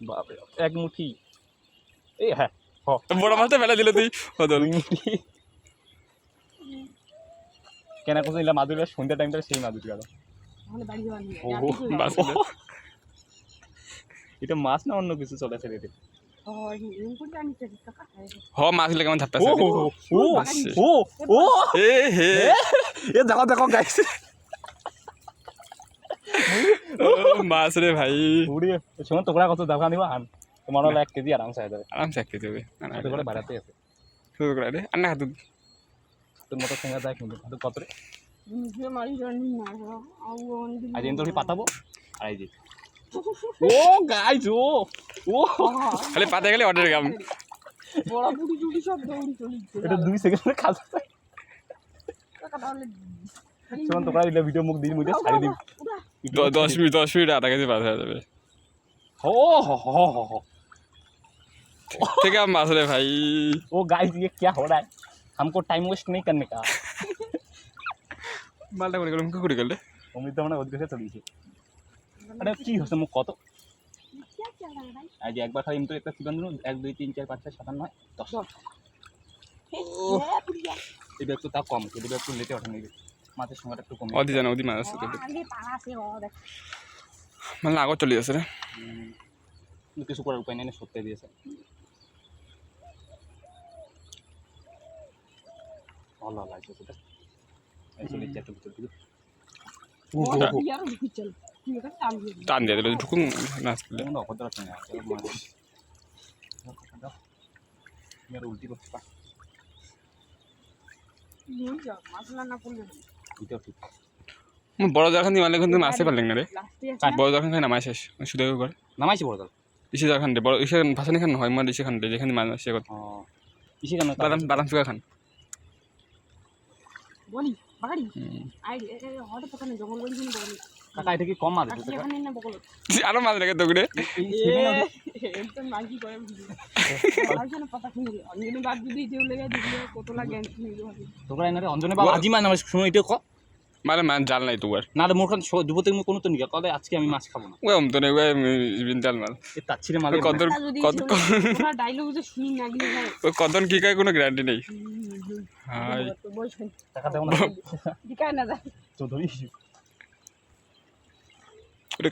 বাপরে এক মুঠি। এই হ্যাঁ হ। বড় মাছটা ফেলে দিলে তুই। বদল দুই মুঠি কেন কোথাও নিলাম সন্ধ্যা টাইমটা সেই মাদুরি গেল। এটা মাছ না অন্য কিছু চলে খায় হ মাছগুলো কেমন ধাপ্পা ও ও ও ও এ হে। এ দেখো দেখো গাইস ও, মাছ রে ভাই। উড়ি শোনো তোকরা কত দাম নিবা আন তোমার হলো এক কেজি আরামসে হয়ে যাবে। আরাম চাকরি দেবে এত করে বাড়াতে আছে। শুরু করে রে আন্না খাতু তোর মতো সঙ্গে যায় কিন্তু কিন্তু কত রে নিজে মারি জানি না আউ অনেক আজ এন তোর পাতাবো? আর এই যে ও গাইস ও ও খালি পাতে গেলে অর্ডার গাম বড় পুরি চুরি সব দৌড়ি চলি এটা দুই সেকেন্ডের কাজ তোকরা এটা ভিডিও মুখ দিন মুইতে ছাড়ি দিবি দ- দশ মিনিট দশ মিনিট আধা কেজি পাস হয়ে যাবে हो हो हो हो हो ঠিক আছে মাছ রে ভাই ओ गाइस ये क्या हो रहा है हमको टाइम वेस्ट नहीं करने का মালটা করে গেলাম কি করে গেলে অমৃত মানে ওদিকে চলিয়েছে আরে কি হচ্ছে মুখ কত क्या क्या रहा है भाई আজ একবার খালি এমতো একটা সিদ্ধান্ত নিলাম, এক দুই তিন চার পাঁচ ছয় সাত আট নয় দশ দশ। ए पुरिया এটা একটু তা কম এটা একটু লেটে ওঠা নেবে মাছের সংখ্যাটা একটু কমে অদি জানে অদি মাছ আছে মানে আগর চলে যাচ্ছে রে। কিছু করার উপায় নেই না সত্যি দিয়েছে। ভালো লাগছে সেটা ঢুকুন নাচলে করলে। বড় জালখান দিয়ে অনেকক্ষণ আসতে পারলেন না রে। বড় জালখান খাই নামাই শেষ। শুধু করে নামাইছি বড় জাল? ইসি জালখান বড় ইসে ভাসানি খান হয় মানে ইসে খান যেখানে মাছ সে কথা ইসি খান বাদাম বাদাম চুকা খান। বলি বাড়ি? আই হঠাৎ জঙ্গল বলি। কাকা এটা কি কম মাছ আছে আরও মাছ রেখে তো ক। মানে জাল নাই তোমার নালে মোর খান দুপুরে কোনো তো নিকা আজকে আমি মাছ খাব না। ওই অমতো মাল এ তাচ্ছিরে মাল কদন কি কায় কোনো গ্যারান্টি নেই।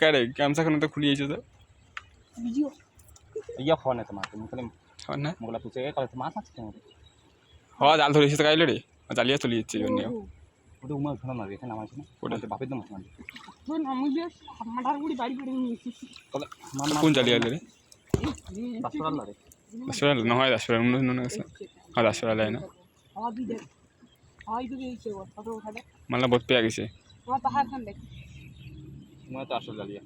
কায় রে গামছা খান তো খুলি আইছে তো। ভিডিও। ইয়া ফোন আছে মাছ তুমি খালি হয় না? মোগলা পুষে কলে মাছ আছে কেন হ জাল ধরে এসে কাইলে রে। জালিয়া চলে যাচ্ছে জন্য ওটা উমা ঘন না এখানে নামাইছে না। ওটা। বাপের দাম কলে কোন জালিয়া রে? পাঁচশো টাকা রে দাসরা নহয় দাসরা অন্য অন্য আছে হ্যাঁ দাসরা লাই না মালা বহুত পেয়ে গেছে। আমার পাহাড় খান দেখ। তোমার তো আসল জালিয়া